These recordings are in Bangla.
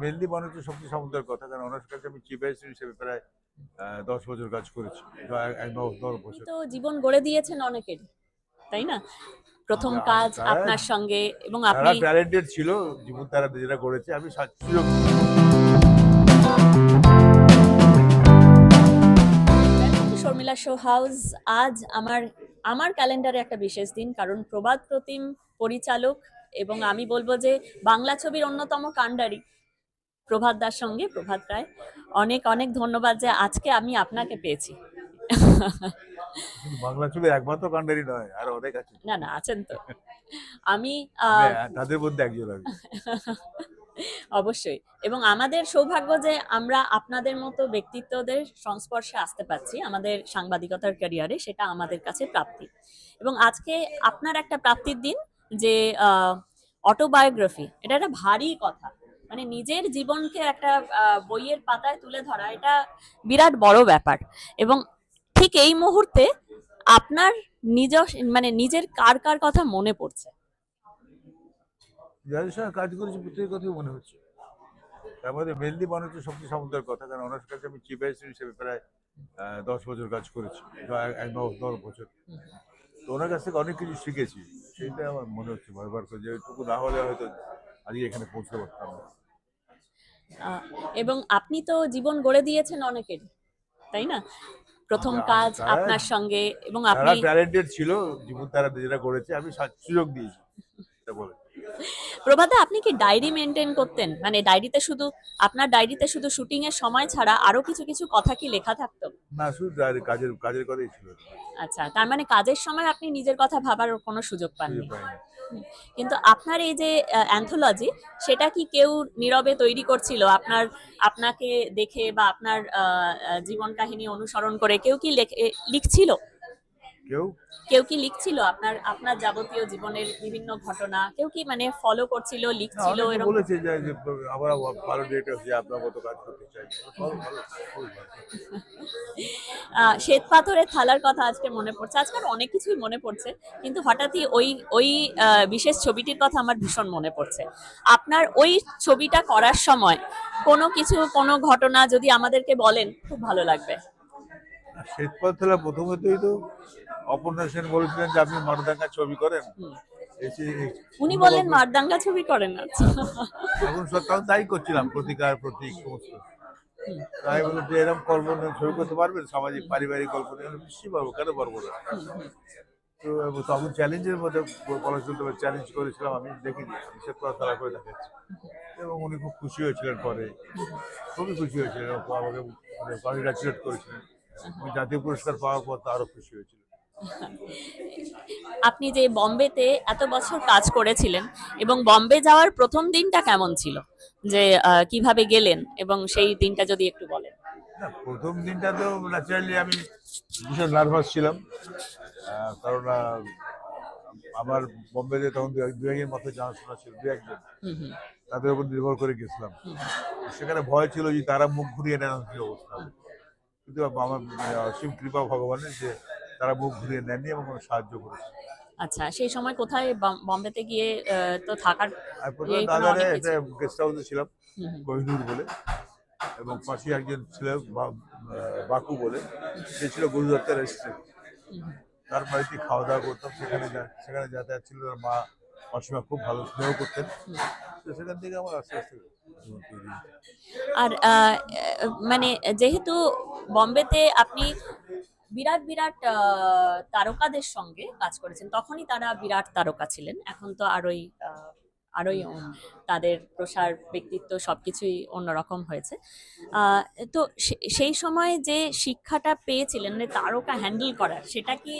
মেনলি মনে হচ্ছে সবচেয়ে সমুদ্রের কথা কারণ ওনার কাছে আমি চিফ অ্যাসিস্ট্যান্ট হিসেবে প্রায় দশ বছর কাজ করেছি। বছর। তো জীবন গড়ে দিয়েছেন অনেকের তাই না? প্রথম কাজ আপনার সঙ্গে এবং আপনি ট্যালেন্টেড ছিল জীবন তারা যেটা করেছে আমি সুযোগ শর্মিলা শো হাউস আজ আমার আমার ক্যালেন্ডারে একটা বিশেষ দিন কারণ প্রবাদ প্রতিম পরিচালক এবং আমি বলব যে বাংলা ছবির অন্যতম কাণ্ডারি প্রভাত দার সঙ্গে। প্রভাত রায় অনেক অনেক ধন্যবাদ যে আজকে আমি আপনাকে পেয়েছি। বাংলা ছবির একমাত্র কাণ্ডারি নয় আর অনেক আছে। না না আছেন তো। আমি হ্যাঁ, তাদের মধ্যে একজন আমি। অবশ্যই। এবং আমাদের সৌভাগ্য যে আমরা আপনাদের মতো ব্যক্তিত্বদের সংস্পর্শে আসতে পারছি আমাদের সাংবাদিকতার ক্যারিয়ারে সেটা আমাদের কাছে প্রাপ্তি। এবং আজকে আপনার একটা প্রাপ্তির দিন যে অটোবায়োগ্রাফি এটা একটা ভারী কথা। মানে নিজের জীবনকে একটা বইয়ের পাতায় তুলে ধরা, এটা বিরাট বড় ব্যাপার। এবং ঠিক এই মুহূর্তে আপনার নিজ মানে নিজের কার কার কথা মনে পড়ছে? যাদের সঙ্গে কাজ করেছি প্রত্যেকের কথাই মনে হচ্ছে। তার মধ্যে মেনলি মনে হচ্ছে সবচেয়ে সমুদ্রের কথা, কারণ ওনার কাছে আমি চিফ অ্যাসিস্ট্যান্ট হিসেবে প্রায় দশ বছর কাজ করেছি এক- দশ বছর। তো ওনার কাছ থেকে অনেক কিছু শিখেছি, সেইটা আমার মনে হচ্ছে বারবার করে, যে এইটুকু না হলে হয়তো আজকে এখানে পৌঁছতে পারতাম না। এবং আপনি তো জীবন গড়ে দিয়েছেন অনেকের তাই না? প্রথম কাজ আপনার সঙ্গে এবং আপনি ট্যালেন্টেড ছিল জীবন তারা যেটা করেছে আমি সুযোগ দিয়েছি এটা বলে। প্রভাতে আপনি কি ডায়েরি মেনটেন করতেন? মানে ডায়েরিতে শুধু আপনার ডায়েরিতে শুধু শুটিং এর সময় ছাড়া আরও কিছু কিছু কথা কি লেখা থাকতো? না শুধু তার কাজের কাজের কথাই ছিল। আচ্ছা তার মানে কাজের সময় আপনি নিজের কথা ভাবার কোনো সুযোগ পাননি। কিন্তু আপনার এই যে অ্যান্থোলজি সেটা কি কেউ নীরবে তৈরি করছিল? আপনার, আপনাকে দেখে বা আপনার জীবন কাহিনী অনুসরণ করে কেউ কি লিখছিল? কেউ? কেউ কি লিখছিল আপনার আপনার যাবতীয় জীবনের বিভিন্ন ঘটনা? কেউ কি মানে ফলো করছিল লিখছিল এরকম? বলেছে যে আমরা ভালো ডিরেক্টর যে আপনার মতো কাজ করতে চাই। শ্বেত পাথরের থালার কথা আজকে মনে পড়ছে। আজকাল অনেক কিছুই মনে পড়ছে কিন্তু হঠাৎই ওই ওই বিশেষ ছবিটির কথা আমার ভীষণ মনে পড়ছে। আপনার ওই ছবিটা করার সময় কোনো কিছু কোনো ঘটনা যদি আমাদেরকে বলেন খুব ভালো লাগবে। শ্বেতপাথলা প্রথমতই তো অপর্ণা সেন বলেছিলেন যে আপনি মারদাঙ্গা ছবি করেন। উনি বললেন মারদাঙ্গা ছবি করেন আচ্ছা তখন তাই করছিলাম প্রতিকার প্রতীক সমস্ত। তাই বলল যে এরকম কল্প ছবি করতে পারবেন? সামাজিক পারিবারিক গল্প নিয়ে আমি নিশ্চয়ই পারব কেন পারব না? তো এবং তখন চ্যালেঞ্জের মধ্যে পড়াশোনা চ্যালেঞ্জ করেছিলাম আমি দেখিনি আমি সে তারা করে দেখাচ্ছি। এবং উনি খুব খুশি হয়েছিলেন পরে। খুবই খুশি হয়েছিলেন আমাকে কনগ্রাচুলেট করেছিলেন। উনি জাতীয় পুরস্কার পাওয়ার পর তো আরও খুশি হয়েছিলেন আপনি যে বম্বেতে এত বছর কাজ করেছিলেন এবং বম্বে যাওয়ার প্রথম দিনটা কেমন ছিল? যে কীভাবে গেলেন এবং সেই দিনটা যদি একটু বলেন। প্রথম দিনটা তো ন্যাচারালি আমি ভীষণ নার্ভাস ছিলাম। কারণ আমার বম্বেতে তখন দু এক- দু একজন মাত্র জানাশোনা ছিল দু একজন তাদের উপর নির্ভর করে গেছিলাম। সেখানে ভয় ছিল যে তারা মুখ ঘুরিয়ে নেন কি অবস্থা। কিন্তু আমার অসীম কৃপা ভগবানের যে তারা মুখ ঘুরিয়ে নেননি এবং আমাকে সাহায্য করেছে আচ্ছা সেই সময় কোথায় বম- বম্বেতে গিয়ে তো থাকার এইখানে দাদারে একটা গেস্ট হাউসে ছিলাম। কোহিনুর বলে এবং পাশে একজন ছিল বা- বাকু বলে সে ছিল গুরুদত্তের রেস্টুরেন্ট। তার বাড়িতে খাওয়া দাওয়া করতাম সেখানে সেখানে যাতায়াত ছিল তার মা অসীমা খুব ভালো স্নেহ করতেন তো সেখান থেকে আমার আস্তে আস্তে। আর মানে যেহেতু বম্বেতে আপনি বিরাট বিরাট তারকাদের সঙ্গে কাজ করেছেন। তখনই তারা বিরাট তারকা ছিলেন। এখন তো আরোই আরোই তাদের প্রসার ব্যক্তিত্ব সবকিছুই অন্যরকম হয়েছে। তো সেই সময় যে শিক্ষাটা পেয়েছিলেন মানে তারকা হ্যান্ডেল করার সেটা কি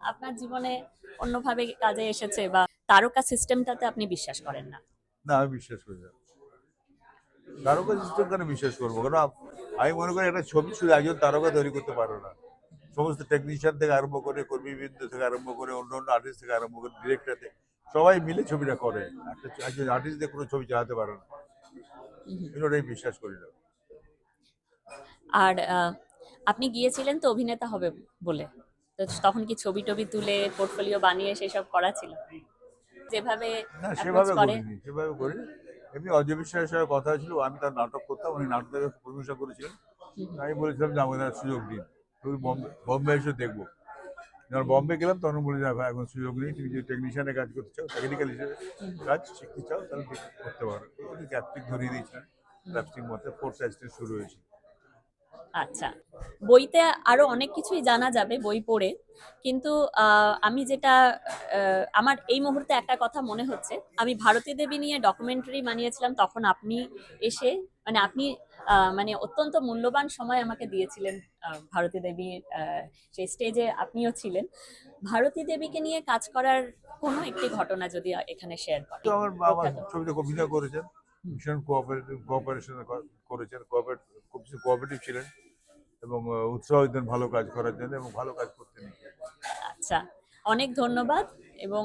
আপনার জীবনে অন্যভাবে কাজে এসেছে বা তারকা সিস্টেমটাতে আপনি বিশ্বাস করেন না? না আমি বিশ্বাস করি না। তারকা সিস্টেম কেন বিশ্বাস করব। কারণ আমি মনে করি একটা ছবি শুধু একজন তারকা তৈরি করতে পারো না। সমস্ত টেকনিশিয়ান থেকে আরম্ভ করে কর্মীবৃন্দ থেকে আরম্ভ করে অন্য অন্য আর্টিস্ট থেকে আরম্ভ করে ডিরেক্টর থেকে সবাই মিলে ছবিটা করে। একটা আর্টিস্ট দিয়ে কোনো ছবি চালাতে পারে না। ওটাই বিশ্বাস করি না। আর আপনি গিয়েছিলেন তো অভিনেতা হবে বলে? তো তখন কি ছবি টবি তুলে পোর্টফোলিও বানিয়ে সেসব করা ছিল? যেভাবে না সেভাবে করে। করিনি সেভাবে করিনি। এমনি অজয় বিশ্বাসের সঙ্গে কথা ছিল আমি তার নাটক করতাম উনি নাটকের প্রশংসা করেছিলেন। আমি বলেছিলাম যে আমাদের সুযোগ দিন তুমি বম্বে এসে দেখব। যখন বম্বে গেলাম, তখন বলে যে ভাই, এখন সুযোগ নেই। তুমি যে টেকনিশিয়ানে কাজ করতে চাও টেকনিক্যাল হিসেবে কাজ শিখতে চাও, তাহলে করতে পারো। ক্যাপ্টিক ধরিয়ে দিয়েছিলেন ক্যাপ্টিং মধ্যে ফোর্থ অ্যাক্সিডেন্ট শুরু হয়েছে। আচ্ছা। বইতে আরও অনেক কিছুই জানা যাবে বই পড়ে। কিন্তু আমি যেটা আমার এই মুহূর্তে একটা কথা মনে হচ্ছে। আমি ভারতী দেবী নিয়ে ডকুমেন্টারি বানিয়েছিলাম, তখন আপনি এসে মানে আপনি মানে অত্যন্ত মূল্যবান সময় আমাকে দিয়েছিলেন ভারতী দেবীর সেই স্টেজে আপনিও ছিলেন। ভারতী দেবীকে নিয়ে কাজ করার কোনো একটি ঘটনা যদি এখানে শেয়ার করেন। আমার প্রখ্যাত। ছবিতে অভিনয় করেছেন ভীষণ কোঅপারেটিভ কোঅপারেশন করেছেন কোঅপারেট খুব কোঅপারেটিভ ছিলেন এবং উৎসাহ দিতেন ভালো কাজ করার জন্য এবং ভালো কাজ করতেন। আচ্ছা অনেক ধন্যবাদ এবং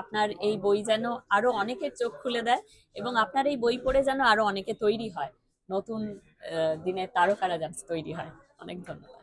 আপনার এই বই যেন আরও অনেকের চোখ খুলে দেয় এবং আপনার এই বই পড়ে যেন আরও অনেকে তৈরি হয়। নতুন দিনে তারকারা যাচ্ছে তৈরি হয়। অনেক ধন্যবাদ।